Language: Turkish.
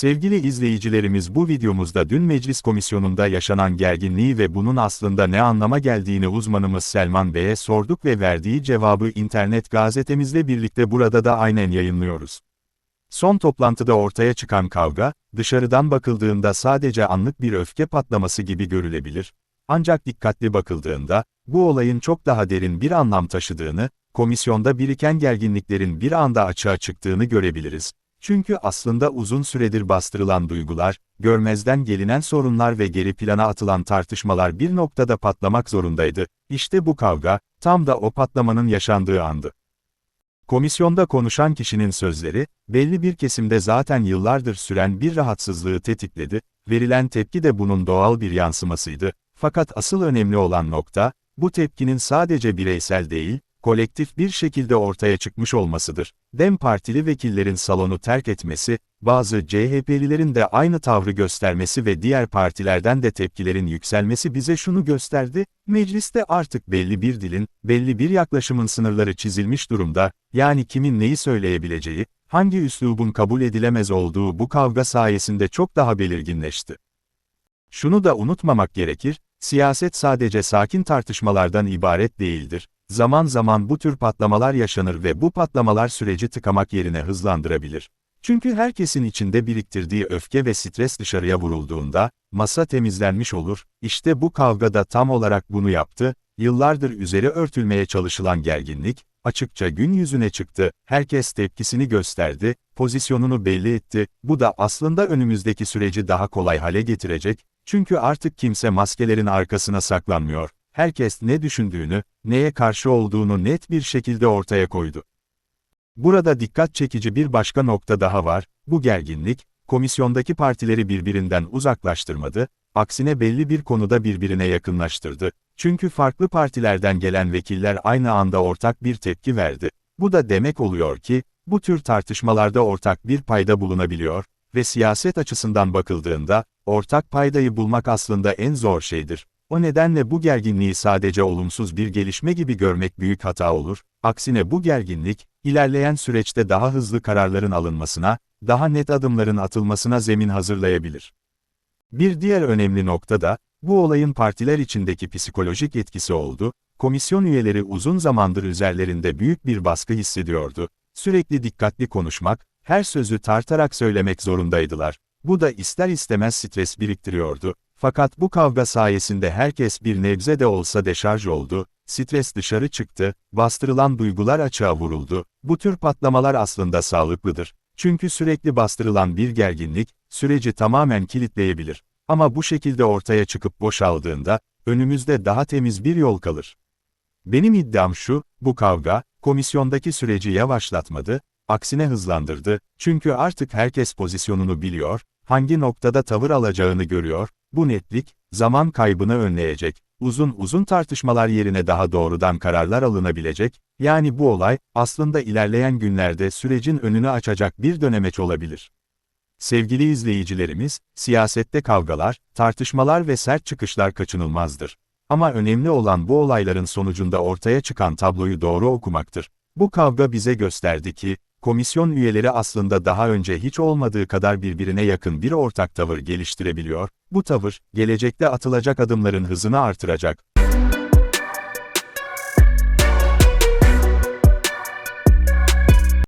Sevgili izleyicilerimiz bu videomuzda dün meclis komisyonunda yaşanan gerginliği ve bunun aslında ne anlama geldiğini uzmanımız Selman Bey'e sorduk ve verdiği cevabı internet gazetemizle birlikte burada da aynen yayınlıyoruz. Son toplantıda ortaya çıkan kavga, dışarıdan bakıldığında sadece anlık bir öfke patlaması gibi görülebilir. Ancak dikkatli bakıldığında, bu olayın çok daha derin bir anlam taşıdığını, komisyonda biriken gerginliklerin bir anda açığa çıktığını görebiliriz. Çünkü aslında uzun süredir bastırılan duygular, görmezden gelinen sorunlar ve geri plana atılan tartışmalar bir noktada patlamak zorundaydı. İşte bu kavga, tam da o patlamanın yaşandığı andı. Komisyonda konuşan kişinin sözleri, belli bir kesimde zaten yıllardır süren bir rahatsızlığı tetikledi, verilen tepki de bunun doğal bir yansımasıydı. Fakat asıl önemli olan nokta, bu tepkinin sadece bireysel değil, kolektif bir şekilde ortaya çıkmış olmasıdır. DEM Partili vekillerin salonu terk etmesi, bazı CHP'lilerin de aynı tavrı göstermesi ve diğer partilerden de tepkilerin yükselmesi bize şunu gösterdi, mecliste artık belli bir dilin, belli bir yaklaşımın sınırları çizilmiş durumda, yani kimin neyi söyleyebileceği, hangi üslubun kabul edilemez olduğu bu kavga sayesinde çok daha belirginleşti. Şunu da unutmamak gerekir, siyaset sadece sakin tartışmalardan ibaret değildir. Zaman zaman bu tür patlamalar yaşanır ve bu patlamalar süreci tıkamak yerine hızlandırabilir. Çünkü herkesin içinde biriktirdiği öfke ve stres dışarıya vurulduğunda, masa temizlenmiş olur, işte bu kavga da tam olarak bunu yaptı, yıllardır üzeri örtülmeye çalışılan gerginlik, açıkça gün yüzüne çıktı, herkes tepkisini gösterdi, pozisyonunu belli etti, bu da aslında önümüzdeki süreci daha kolay hale getirecek, çünkü artık kimse maskelerin arkasına saklanmıyor, herkes ne düşündüğünü, neye karşı olduğunu net bir şekilde ortaya koydu. Burada dikkat çekici bir başka nokta daha var, bu gerginlik, komisyondaki partileri birbirinden uzaklaştırmadı, aksine belli bir konuda birbirine yakınlaştırdı. Çünkü farklı partilerden gelen vekiller aynı anda ortak bir tepki verdi. Bu da demek oluyor ki, bu tür tartışmalarda ortak bir payda bulunabiliyor ve siyaset açısından bakıldığında, ortak paydayı bulmak aslında en zor şeydir. O nedenle bu gerginliği sadece olumsuz bir gelişme gibi görmek büyük hata olur, aksine bu gerginlik, ilerleyen süreçte daha hızlı kararların alınmasına, daha net adımların atılmasına zemin hazırlayabilir. Bir diğer önemli nokta da, bu olayın partiler içindeki psikolojik etkisi oldu, komisyon üyeleri uzun zamandır üzerlerinde büyük bir baskı hissediyordu, sürekli dikkatli konuşmak, her sözü tartarak söylemek zorundaydılar. Bu da ister istemez stres biriktiriyordu. Fakat bu kavga sayesinde herkes bir nebze de olsa deşarj oldu, stres dışarı çıktı, bastırılan duygular açığa vuruldu. Bu tür patlamalar aslında sağlıklıdır. Çünkü sürekli bastırılan bir gerginlik, süreci tamamen kilitleyebilir. Ama bu şekilde ortaya çıkıp boşaldığında, önümüzde daha temiz bir yol kalır. Benim iddiam şu, bu kavga, komisyondaki süreci yavaşlatmadı, aksine hızlandırdı, çünkü artık herkes pozisyonunu biliyor, hangi noktada tavır alacağını görüyor, bu netlik, zaman kaybını önleyecek, uzun uzun tartışmalar yerine daha doğrudan kararlar alınabilecek, yani bu olay, aslında ilerleyen günlerde sürecin önünü açacak bir dönemeç olabilir. Sevgili izleyicilerimiz, siyasette kavgalar, tartışmalar ve sert çıkışlar kaçınılmazdır. Ama önemli olan bu olayların sonucunda ortaya çıkan tabloyu doğru okumaktır. Bu kavga bize gösterdi ki, komisyon üyeleri aslında daha önce hiç olmadığı kadar birbirine yakın bir ortak tavır geliştirebiliyor, bu tavır, gelecekte atılacak adımların hızını artıracak,